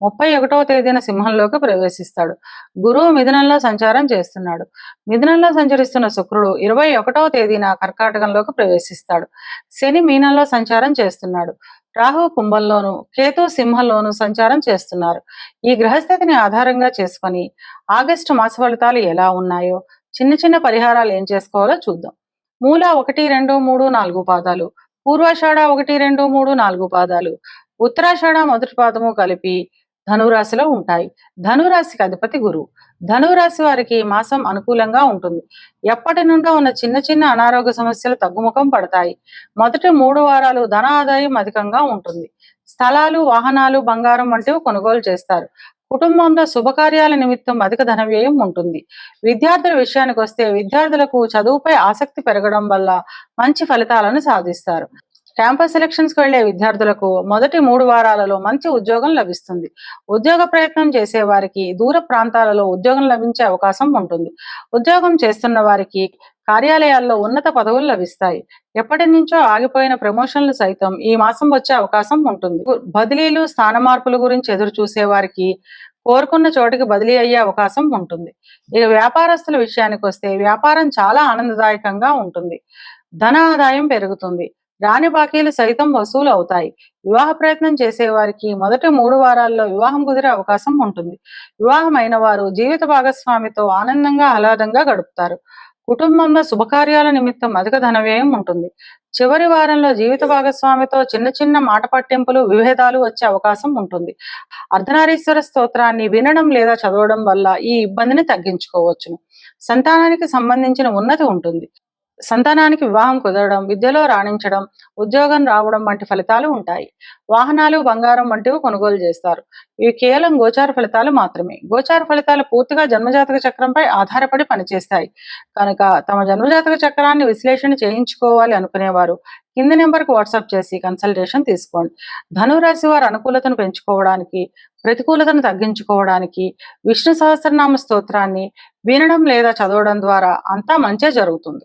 ముప్పై ఒకటవ తేదీన సింహంలోకి ప్రవేశిస్తాడు. గురువు మిథునంలో సంచారం చేస్తున్నాడు. మిథునంలో సంచరిస్తున్న శుక్రుడు ఇరవై ఒకటవ తేదీన కర్కాటకంలోకి ప్రవేశిస్తాడు. శని మీనంలో సంచారం చేస్తున్నాడు. రాహు కుంభంలోను కేతు సింహంలోను సంచారం చేస్తున్నారు. ఈ గ్రహస్థితిని ఆధారంగా చేసుకొని ఆగస్టు మాస ఫలితాలు ఎలా ఉన్నాయో చిన్న చిన్న పరిహారాలు ఏం చేసుకోవాలో చూద్దాం. మూల ఒకటి రెండు మూడు నాలుగు పాదాలు పూర్వాషాఢ ఒకటి రెండు మూడు నాలుగు పాదాలు ఉత్తరాషాఢ మొదటి పాదము కలిపి ధనురాశిలో ఉంటాయి. ధనురాశికి అధిపతి గురువు. ధనురాశి వారికి ఈ మాసం అనుకూలంగా ఉంటుంది. ఎప్పటి నుండో ఉన్న చిన్న చిన్న అనారోగ్య సమస్యలు తగ్గుముఖం పడతాయి. మొదటి మూడు వారాలు ధన ఆదాయం అధికంగా ఉంటుంది. స్థలాలు వాహనాలు బంగారం వంటివి కొనుగోలు చేస్తారు. కుటుంబంలో శుభకార్యాల నిమిత్తం అధిక ధన వ్యయం ఉంటుంది. విద్యార్థుల విషయానికి వస్తే విద్యార్థులకు చదువుపై ఆసక్తి పెరగడం వల్ల మంచి ఫలితాలను సాధిస్తారు. క్యాంపస్ సెలక్షన్స్కు వెళ్ళే విద్యార్థులకు మొదటి మూడు వారాలలో మంచి ఉద్యోగం లభిస్తుంది. ఉద్యోగ ప్రయత్నం చేసే వారికి దూర ప్రాంతాలలో ఉద్యోగం లభించే అవకాశం ఉంటుంది. ఉద్యోగం చేస్తున్న వారికి కార్యాలయాల్లో ఉన్నత పదవులు లభిస్తాయి. ఎప్పటి నుంచో ఆగిపోయిన ప్రమోషన్లు సైతం ఈ మాసం వచ్చే అవకాశం ఉంటుంది. బదిలీలు స్థాన మార్పుల గురించి ఎదురు చూసే వారికి కోరుకున్న చోటికి బదిలీ అయ్యే అవకాశం ఉంటుంది. ఇక వ్యాపారస్తుల విషయానికి వస్తే వ్యాపారం చాలా ఆనందదాయకంగా ఉంటుంది. ధన ఆదాయం పెరుగుతుంది. రాని బాకీలు సైతం వసూలు అవుతాయి వివాహ ప్రయత్నం చేసే వారికి మొదటి మూడు వారాల్లో వివాహం కుదిరే అవకాశం ఉంటుంది. వివాహం అయిన వారు జీవిత భాగస్వామితో ఆనందంగా ఆహ్లాదంగా గడుపుతారు. కుటుంబంలో శుభకార్యాల నిమిత్తం అధిక ధన వ్యయం ఉంటుంది. చివరి వారంలో జీవిత భాగస్వామితో చిన్న చిన్న మాట పట్టింపులు విభేదాలు వచ్చే అవకాశం ఉంటుంది. అర్ధనారీశ్వర స్తోత్రాన్ని వినడం లేదా చదవడం వల్ల ఈ ఇబ్బందిని తగ్గించుకోవచ్చును. సంతానానికి సంబంధించిన ఉన్నతి ఉంటుంది. సంతానానికి వివాహం కుదరడం విద్యలో రాణించడం ఉద్యోగం రావడం వంటి ఫలితాలు ఉంటాయి. వాహనాలు బంగారం వంటివి కొనుగోలు చేస్తారు. ఇవి కేవలం గోచార ఫలితాలు మాత్రమే. గోచార ఫలితాలు పూర్తిగా జన్మజాతక చక్రంపై ఆధారపడి పనిచేస్తాయి. కనుక తమ జన్మజాతక చక్రాన్ని విశ్లేషణ చేయించుకోవాలి అనుకునేవారు కింది నెంబర్కి వాట్సాప్ చేసి కన్సల్టేషన్ తీసుకోండి. ధనురాశి వారి అనుకూలతను పెంచుకోవడానికి ప్రతికూలతను తగ్గించుకోవడానికి విష్ణు సహస్రనామ స్తోత్రాన్ని వినడం లేదా చదవడం ద్వారా అంతా మంచే జరుగుతుంది.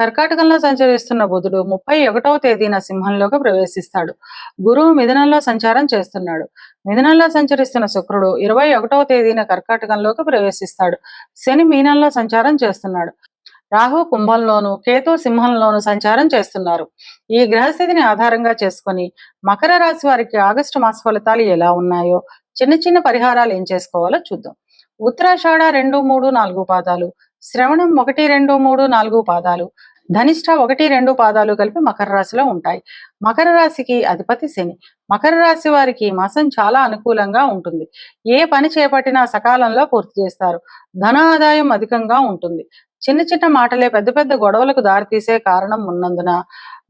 కర్కాటకంలో సంచరిస్తున్న బుధుడు ముప్పై ఒకటవ తేదీన సింహంలోకి ప్రవేశిస్తాడు. గురువు మిథునంలో సంచారం చేస్తున్నాడు. మిథునంలో సంచరిస్తున్న శుక్రుడు ఇరవై ఒకటవ తేదీన కర్కాటకంలోకి ప్రవేశిస్తాడు. శని మీనంలో సంచారం చేస్తున్నాడు. రాహు కుంభంలోను కేతు సింహంలోను సంచారం చేస్తున్నారు. ఈ గ్రహస్థితిని ఆధారంగా చేసుకొని మకర రాశి వారికి ఆగస్టు మాస ఫలితాలు ఎలా ఉన్నాయో చిన్న చిన్న పరిహారాలు ఏం చేసుకోవాలో చూద్దాం. ఉత్తరాషాఢ రెండు మూడు నాలుగు పాదాలు శ్రవణం ఒకటి రెండు మూడు నాలుగు పాదాలు ధనిష్ట ఒకటి రెండు పాదాలు కలిపి మకర రాశిలో ఉంటాయి. మకర రాశికి అధిపతి శని. మకర రాశి వారికి ఈ మాసం చాలా అనుకూలంగా ఉంటుంది. ఏ పని చేపట్టినా సకాలంలో పూర్తి చేస్తారు. ధన ఆదాయం అధికంగా ఉంటుంది. చిన్న చిన్న మాటలే పెద్ద పెద్ద గొడవలకు దారితీసే కారణం ఉన్నందున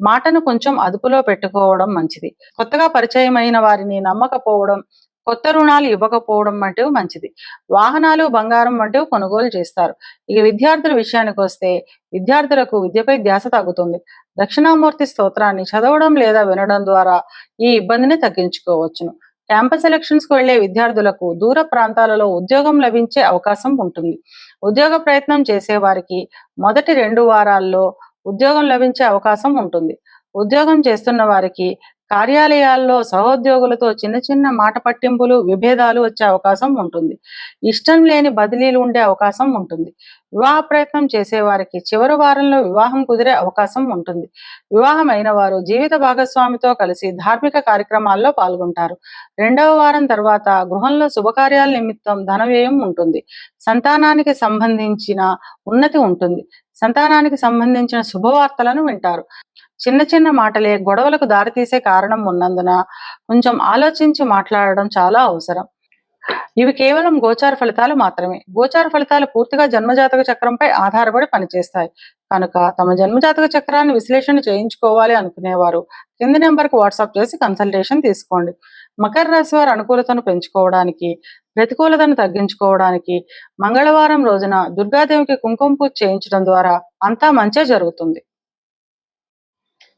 మాటను కొంచెం అదుపులో పెట్టుకోవడం మంచిది. కొత్తగా పరిచయమైన వారిని నమ్మకపోవడం కొత్త రుణాలు ఇవ్వకపోవడం వంటివి మంచిది. వాహనాలు బంగారం వంటివి కొనుగోలు చేస్తారు. ఇక విద్యార్థుల విషయానికి వస్తే విద్యార్థులకు విద్యపై ధ్యాస తగ్గుతుంది. దక్షిణామూర్తి స్తోత్రాన్ని చదవడం లేదా వినడం ద్వారా ఈ ఇబ్బందిని తగ్గించుకోవచ్చును. క్యాంపస్ ఎలక్షన్స్కు వెళ్ళే విద్యార్థులకు దూర ప్రాంతాలలో ఉద్యోగం లభించే అవకాశం ఉంటుంది. ఉద్యోగ ప్రయత్నం చేసే వారికి మొదటి రెండు వారాల్లో ఉద్యోగం లభించే అవకాశం ఉంటుంది. ఉద్యోగం చేస్తున్న వారికి కార్యాలయాల్లో సహోద్యోగులతో చిన్న చిన్న మాట పట్టింపులు విభేదాలు వచ్చే అవకాశం ఉంటుంది. ఇష్టం లేని బదిలీలు ఉండే అవకాశం ఉంటుంది. వివాహ ప్రయత్నం చేసే వారికి చివరి వారంలో వివాహం కుదిరే అవకాశం ఉంటుంది. వివాహం అయిన వారు జీవిత భాగస్వామితో కలిసి ధార్మిక కార్యక్రమాల్లో పాల్గొంటారు. రెండవ వారం తర్వాత గృహంలో శుభకార్యాల నిమిత్తం ధన వ్యయం ఉంటుంది. సంతానానికి సంబంధించిన ఉన్నతి ఉంటుంది. సంతానానికి సంబంధించిన శుభవార్తలను వింటారు. చిన్న చిన్న మాటలే గొడవలకు దారితీసే కారణం ఉన్నందున కొంచెం ఆలోచించి మాట్లాడడం చాలా అవసరం. ఇవి కేవలం గోచార ఫలితాలు మాత్రమే. గోచార ఫలితాలు పూర్తిగా జన్మజాతక చక్రంపై ఆధారపడి పనిచేస్తాయి. కనుక తమ జన్మజాతక చక్రాన్ని విశ్లేషణ చేయించుకోవాలి అనుకునేవారు కింది నెంబర్కి వాట్సాప్ చేసి కన్సల్టేషన్ తీసుకోండి. మకర రాశి వారి అనుకూలతను పెంచుకోవడానికి ప్రతికూలతను తగ్గించుకోవడానికి మంగళవారం రోజున దుర్గాదేవికి కుంకుమ పూజ చేయించడం ద్వారా అంతా మంచే జరుగుతుంది.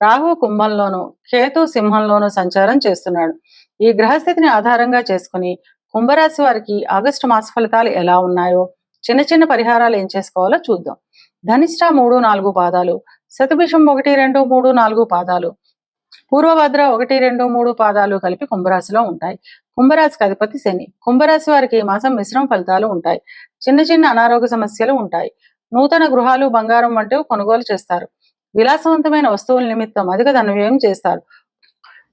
రాహు కుంభంలోను కేతు సింహంలోను సంచారం చేస్తున్నాడు. ఈ గ్రహస్థితిని ఆధారంగా చేసుకుని కుంభరాశి వారికి ఆగస్టు మాస ఫలితాలు ఎలా ఉన్నాయో చిన్న చిన్న పరిహారాలు ఏం చేసుకోవాలో చూద్దాం. ధనిష్ట మూడు నాలుగు పాదాలు శతభిషం ఒకటి రెండు మూడు నాలుగు పాదాలు పూర్వభద్ర ఒకటి రెండు మూడు పాదాలు కలిపి కుంభరాశిలో ఉంటాయి. కుంభరాశికి అధిపతి శని కుంభరాశి వారికి ఈ మాసం మిశ్రమ ఫలితాలు ఉంటాయి. చిన్న చిన్న అనారోగ్య సమస్యలు ఉంటాయి. నూతన గృహాలు బంగారం వంటివి కొనుగోలు చేస్తారు. విలాసవంతమైన వస్తువుల నిమిత్తం అధిక ధనవ్యయం చేస్తారు.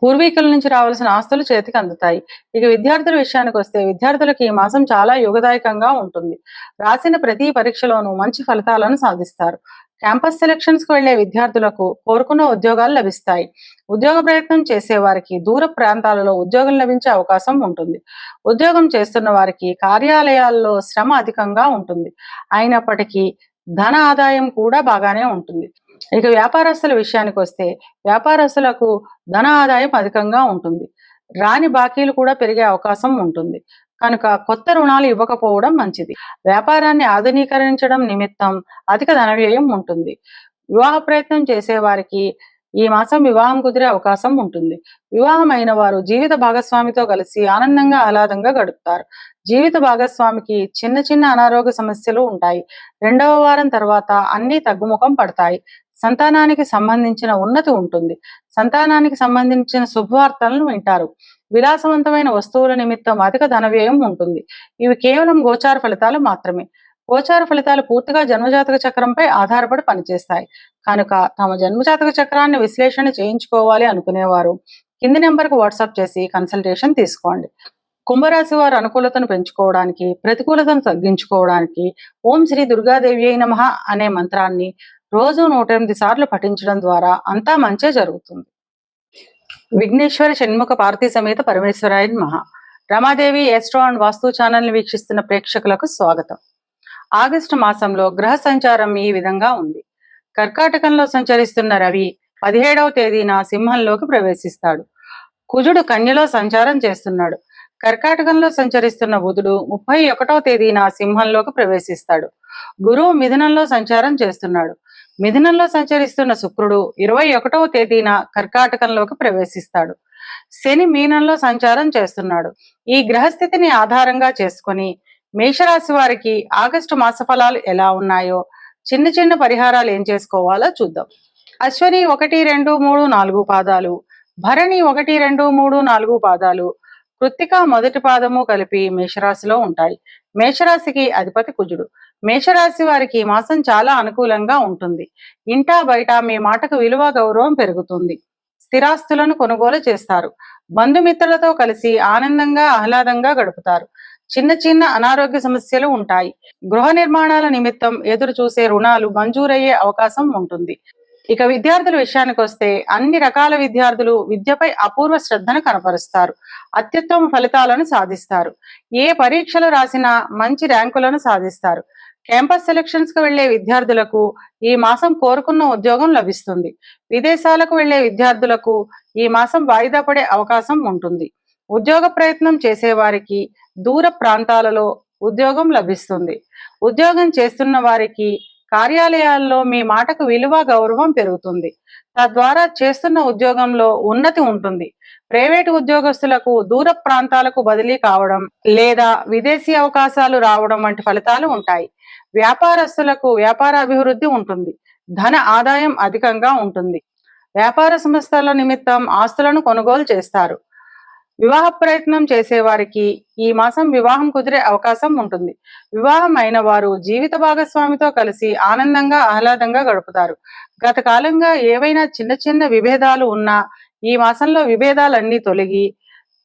పూర్వీకుల నుంచి రావాల్సిన ఆస్తులు చేతికి అందుతాయి. ఇక విద్యార్థుల విషయానికి వస్తే విద్యార్థులకు ఈ మాసం చాలా యోగదాయకంగా ఉంటుంది. రాసిన ప్రతి పరీక్షలోనూ మంచి ఫలితాలను సాధిస్తారు. క్యాంపస్ సెలక్షన్స్కు వెళ్ళే విద్యార్థులకు కోరుకున్న ఉద్యోగాలు లభిస్తాయి. ఉద్యోగ ప్రయత్నం చేసే వారికి దూర ప్రాంతాలలో ఉద్యోగం లభించే అవకాశం ఉంటుంది. ఉద్యోగం చేస్తున్న వారికి కార్యాలయాల్లో శ్రమ అధికంగా ఉంటుంది. అయినప్పటికీ ధన ఆదాయం కూడా బాగానే ఉంటుంది. ఇక వ్యాపారస్తుల విషయానికి వస్తే వ్యాపారస్తులకు ధన ఆదాయం అధికంగా ఉంటుంది. రాని బాకీలు కూడా పెరిగే అవకాశం ఉంటుంది. కనుక కొత్త రుణాలు ఇవ్వకపోవడం మంచిది. వ్యాపారాన్ని ఆధునీకరించడం నిమిత్తం అధిక ధన వ్యయం ఉంటుంది. వివాహ ప్రయత్నం చేసే వారికి ఈ మాసం వివాహం కుదిరే అవకాశం ఉంటుంది. వివాహం వారు జీవిత భాగస్వామితో కలిసి ఆనందంగా ఆహ్లాదంగా గడుపుతారు. జీవిత భాగస్వామికి చిన్న చిన్న అనారోగ్య సమస్యలు ఉంటాయి. రెండవ వారం తర్వాత అన్ని తగ్గుముఖం పడతాయి. సంతానానికి సంబంధించిన ఉన్నతి ఉంటుంది. సంతానానికి సంబంధించిన శుభవార్తలను వింటారు. విలాసవంతమైన వస్తువుల నిమిత్తం అధిక ధన వ్యయం ఉంటుంది. ఇవి కేవలం గోచార ఫలితాలు మాత్రమే. గోచార ఫలితాలు పూర్తిగా జన్మజాతక చక్రంపై ఆధారపడి పనిచేస్తాయి. కనుక తమ జన్మజాతక చక్రాన్ని విశ్లేషణ చేయించుకోవాలి అనుకునేవారు. కింది నెంబర్కు వాట్సాప్ చేసి కన్సల్టేషన్ తీసుకోండి. కుంభరాశి వారు అనుకూలతను పెంచుకోవడానికి ప్రతికూలతను తగ్గించుకోవడానికి ఓం శ్రీ దుర్గాదేవి అయిన మహా అనే మంత్రాన్ని రోజు నూట ఎనిమిది సార్లు పఠించడం ద్వారా అంతా మంచే జరుగుతుంది. విఘ్నేశ్వర షణ్ముఖ పార్థి సమేత పరమేశ్వరాయన్ మహా రమాదేవి ఎస్ట్రో అండ్ వాస్తు ఛానల్ని వీక్షిస్తున్న ప్రేక్షకులకు స్వాగతం. ఆగస్టు మాసంలో గ్రహ సంచారం ఈ విధంగా ఉంది. కర్కాటకంలో సంచరిస్తున్న రవి పదిహేడవ తేదీన సింహంలోకి ప్రవేశిస్తాడు. కుజుడు కన్యలో సంచారం చేస్తున్నాడు. కర్కాటకంలో సంచరిస్తున్న బుధుడు ముప్పై ఒకటవ తేదీన సింహంలోకి ప్రవేశిస్తాడు. గురువు మిథునంలో సంచారం చేస్తున్నాడు. మిథునంలో సంచరిస్తున్న శుక్రుడు ఇరవై ఒకటవ తేదీన కర్కాటకంలోకి ప్రవేశిస్తాడు. శని మీనంలో సంచారం చేస్తున్నాడు. ఈ గ్రహస్థితిని ఆధారంగా చేసుకొని మేషరాశి వారికి ఆగస్టు మాస ఫలాలు ఎలా ఉన్నాయో చిన్న చిన్న పరిహారాలు ఏం చేసుకోవాలో చూద్దాం. అశ్వని ఒకటి రెండు మూడు నాలుగు పాదాలు భరణి ఒకటి రెండు మూడు నాలుగు పాదాలు కృత్తిక మొదటి పాదము కలిపి మేషరాశిలో ఉంటాయి. మేషరాశికి అధిపతి కుజుడు. మేషరాశి వారికి ఈ మాసం చాలా అనుకూలంగా ఉంటుంది. ఇంటా బయట మీ మాటకు విలువ గౌరవం పెరుగుతుంది. స్థిరాస్తులను కొనుగోలు చేస్తారు. బంధుమిత్రులతో కలిసి ఆనందంగా ఆహ్లాదంగా గడుపుతారు. చిన్న చిన్న అనారోగ్య సమస్యలు ఉంటాయి. గృహ నిర్మాణాల నిమిత్తం ఎదురు చూసే రుణాలు మంజూరయ్యే అవకాశం ఉంటుంది. ఇక విద్యార్థుల విషయానికి వస్తే అన్ని రకాల విద్యార్థులు విద్యపై అపూర్వ శ్రద్ధను కనపరుస్తారు. అత్యుత్తమ ఫలితాలను సాధిస్తారు. ఏ పరీక్షలు రాసినా మంచి ర్యాంకులను సాధిస్తారు. క్యాంపస్ సెలక్షన్స్కు వెళ్ళే విద్యార్థులకు ఈ మాసం కోరుకున్న ఉద్యోగం లభిస్తుంది. విదేశాలకు వెళ్ళే విద్యార్థులకు ఈ మాసం వాయిదా పడే అవకాశం ఉంటుంది. ఉద్యోగ ప్రయత్నం చేసేవారికి దూర ప్రాంతాలలో ఉద్యోగం లభిస్తుంది. ఉద్యోగం చేస్తున్న వారికి కార్యాలయాల్లో మీ మాటకు విలువ గౌరవం పెరుగుతుంది. తద్వారా చేస్తున్న ఉద్యోగంలో ఉన్నతి ఉంటుంది. ప్రైవేటు ఉద్యోగస్తులకు దూర ప్రాంతాలకు బదిలీ కావడం లేదా విదేశీ అవకాశాలు రావడం వంటి ఫలితాలు ఉంటాయి. వ్యాపారస్తులకు వ్యాపార అభివృద్ధి ఉంటుంది. ధన ఆదాయం అధికంగా ఉంటుంది. వ్యాపార సంస్థల నిమిత్తం ఆస్తులను కొనుగోలు చేస్తారు. వివాహ ప్రయత్నం చేసేవారికి ఈ మాసం వివాహం కుదిరే అవకాశం ఉంటుంది. వివాహం అయిన వారు జీవిత భాగస్వామితో కలిసి ఆనందంగా ఆహ్లాదంగా గడుపుతారు. గత కాలంగా ఏవైనా చిన్న చిన్న విభేదాలు ఉన్నా ఈ మాసంలో విభేదాలన్నీ తొలగి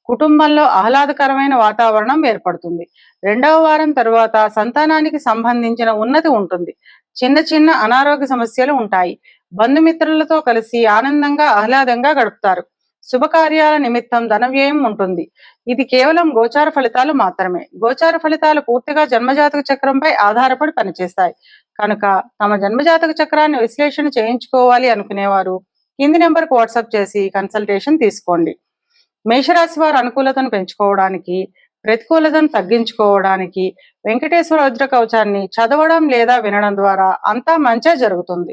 కుటుంబంలో ఆహ్లాదకరమైన వాతావరణం ఏర్పడుతుంది. రెండవ వారం తరువాత సంతానానికి సంబంధించిన ఉన్నతి ఉంటుంది. చిన్న చిన్న అనారోగ్య సమస్యలు ఉంటాయి. బంధుమిత్రులతో కలిసి ఆనందంగా ఆహ్లాదంగా గడుపుతారు. శుభకార్యాల నిమిత్తం ధన వ్యయం ఉంటుంది. ఇది కేవలం గోచార ఫలితాలు మాత్రమే. గోచార ఫలితాలు పూర్తిగా జన్మజాతక చక్రంపై ఆధారపడి పనిచేస్తాయి. కనుక తమ జన్మజాతక చక్రాన్ని విశ్లేషణ చేయించుకోవాలి అనుకునేవారు కింది నెంబర్కు వాట్సాప్ చేసి కన్సల్టేషన్ తీసుకోండి. మేషరాశి వారు అనుకూలతను పెంచుకోవడానికి ప్రతికూలతను తగ్గించుకోవడానికి వెంకటేశ్వర వజ్ర కవచాన్ని చదవడం లేదా వినడం ద్వారా అంతా మంచే జరుగుతుంది.